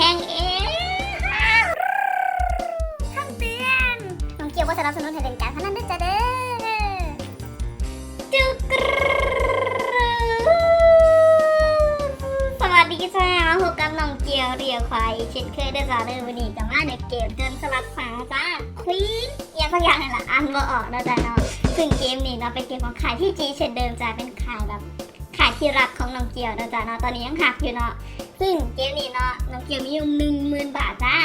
แห้งเองคำเตือนน้องเกียวว่าสนับสนุนให้เล่นการพนันด้วยจ้าเด้อจุกรูสวัสดีจ้าพบกับน้องเกียวเรียวควายเช่นเคยได้จ้าเด้อวันนี้จะมาในเกมเดินสลับฝาจ้าคลีนอย่างสักอย่างนี่นแหละอ่านบ่ออกนะจ้าเนาะซึ่งเกมนี้เนาะเป็นเกมของขายที่จีเช่นเดิมจ้าเป็นขายแบบ ขายที่รักของน้องเกียวนะจ้าเนาะตอนนี้ยังหักอยู่เนาะซึ่งเกมนี้เนาะน้องเกียวมีอยู่หนึ่งหมื่นบาทจ้า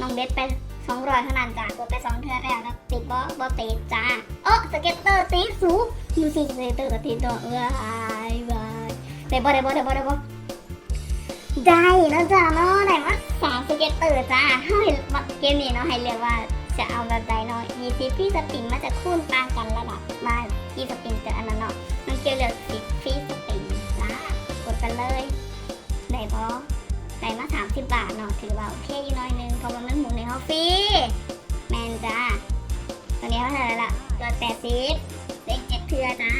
น้องเบสไปสองร้อยเท่านั้นจ้ากดไปสองเทื่อแล้วนะติดบอบอติดจ้าเออสเก็ตเตอร์ตีสูดูสิสเก็ตเตอร์กับตีตัวเอ้ยบายได้บ่ได้บ่ได้บ่ได้บ่ได้แล้วจ้าเนาะได้มาสองสเก็ตเตอร์จ้าให้เกมนี้เนาะให้เรียกว่าจะเอาแบบใดเนาะยีซีพี่สปินมาจะคูณต่างกันระดับมาที่สปินกับอันนั้นเนาะน้องเกียวเลือกสิ พี่สปินจ้ากดไปเลยได้บอได้มา30บาทเนาะถือว่าโอเคอยู่หน้อยนึงเพราะว่ามันหมุนในห้องฟรีแมนจ้าตอนนี้เท่าไหร่ละตัวแปดสิบเด็กเจ็ดเทือจ้า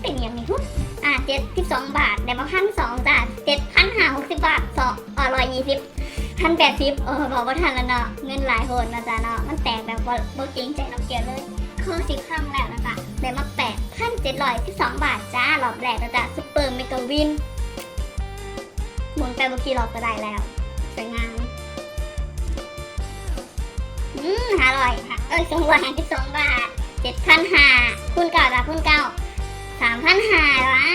เป็นย่างนี้ทุกอะเจ็ดสิบสองบาทได้มาพันสองจ้าเจ็ดพันห้าหกสิบบาทสองอ่ร้อยยี่สิบพันแปดสิบเออบอกว่าทันแล้วเนาะเงินหลายโหนนะจ๊ะเนาะมันแตกแบบว่าโบจริงใจน้ำเกลียเลยคือสิบครั้งแล้วนะจ๊ะได้มาแปด พันเจ็ดร้อยสิบสองบาทจ้ารอบแรกนะจ๊ะซุปเปอร์เมกาวิน หมุนไปเมื่อกี้รอบก็ได้แล้วสวยงามอืมห้าร้อยค่ะ เอ้ยสองร้อยห้าสิบสองบาทเจ็ดพันห้าคุณเก่าจ้ะคุณเก่าสามพันห้าวะ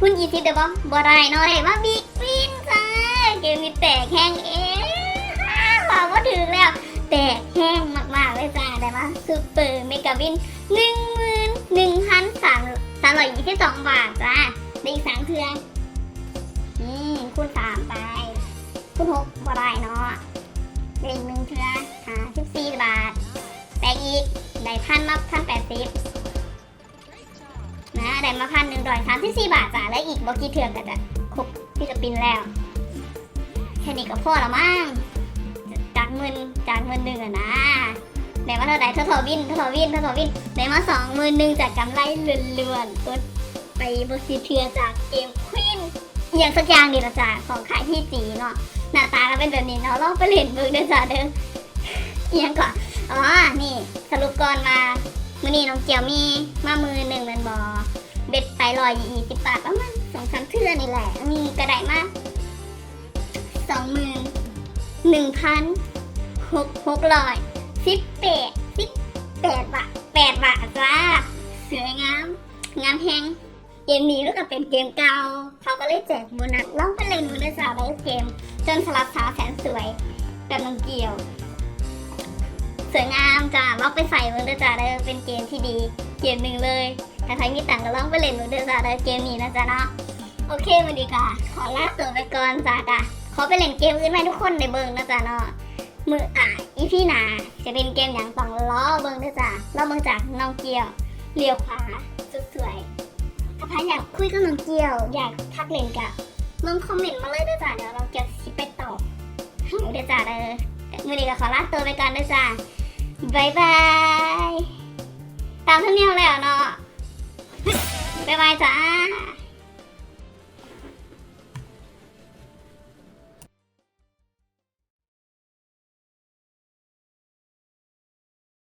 คุณยี่สิบเดี๋ยวบ่บ่ได้นาะได้มาบิ๊กวินจ้าเกมนี้แตกแห้งเองบอกว่าถึงแล้ว แตกแห้งมากๆเลยจ้าได้มาซูเปอร์เมกาวินหนึ่งหมื่น ร้อยยี่สิบสองบาทจ้าได้อีกสามเทือนอืมคูณสามไปคูณหกบ่ได้เนาะได้อีกหนึ่งเทือนหาสิบสี่บาทแต่อีกได้พันมาพันแปดสิบนะได้มาพันหนึ่งร้อยสามสิบสี่บาทจ้าและอีกบกี่เทือนก็จะครบฟิลิปปินส์แล้วแค่นี้ก็พอและมั้งจากหมื่นจากหมื่นหนึ่งอะนะ ได้มาเท่าไหร่เท่าทอวินเท่าทอวินเท่าทอวินได้มาสองหมื่นหนึ่งจากกำไรเลื่อนๆกดไปบริเทือจากเกมควีนอย่างสักอย่างนี่ละจ้ะของขายที่จีเนาะหน้าตาก็เป็นแบบนี้เนาะลองไปเล่นเบิ่งเด้อจ้ะเด้ออหย่างก่อนอ๋อนี่สรุปก่อนมามื้อนี้น้องเกียวมีมามือหนึ่งแมันบอเบ็ดไปลอยยี่สิบบาทประมาณสองสามเทื่อนี่แหละมีกระไดมากสองหมื่นหนึ่งพันหกหกร้อย สิบแปดสิบแปดบาทแปดบาทจ้าสวยงาม งามแฮงเกมนี้รู้กับเป็นเกมเก่า เขาก็เลยแจกโบนัสลองไปเล่นดูด้วยจ้าได้เกม จนสลับสาวแสนสวยแบบน้องเกียว สวยงามจ้าลองไปใส่มันด้วยจ้าได้เป็นเกมที่ดี เกมหนึ่งเลยถ้าใครมีตังค์ก็ลองไปเล่นดูด้วยจ้าได้เกมนี้นะจ๊ะเนาะโอเควันดีค่ะขอลาตัวไปก่อนจ้าจ้ะขอไปเล่นเกมอื่นให้ทุกคนในเบิงนะจ๊ะเนาะมืออะีพี่นาจะเป็นเกมอย่างต้องล้อเบิงด้วยจ้ะล้อเบิงจากน้องเกียวเลี้ยวขวาสุดสวยถ้าพันอยากคุยกับน้องเกียว อยากทักเล่นกับมึงคอมเมนต์มาเลยด้วยจ้ะเดี๋ยวน้องเกียวสิไปตอบเดี๋ยวจ้ะเออมือนี้ก็ขอลาตัวไปก่อนด้วยจ้ะบายบายตามท่านเนียวแล้วเนาะบายบายจ้า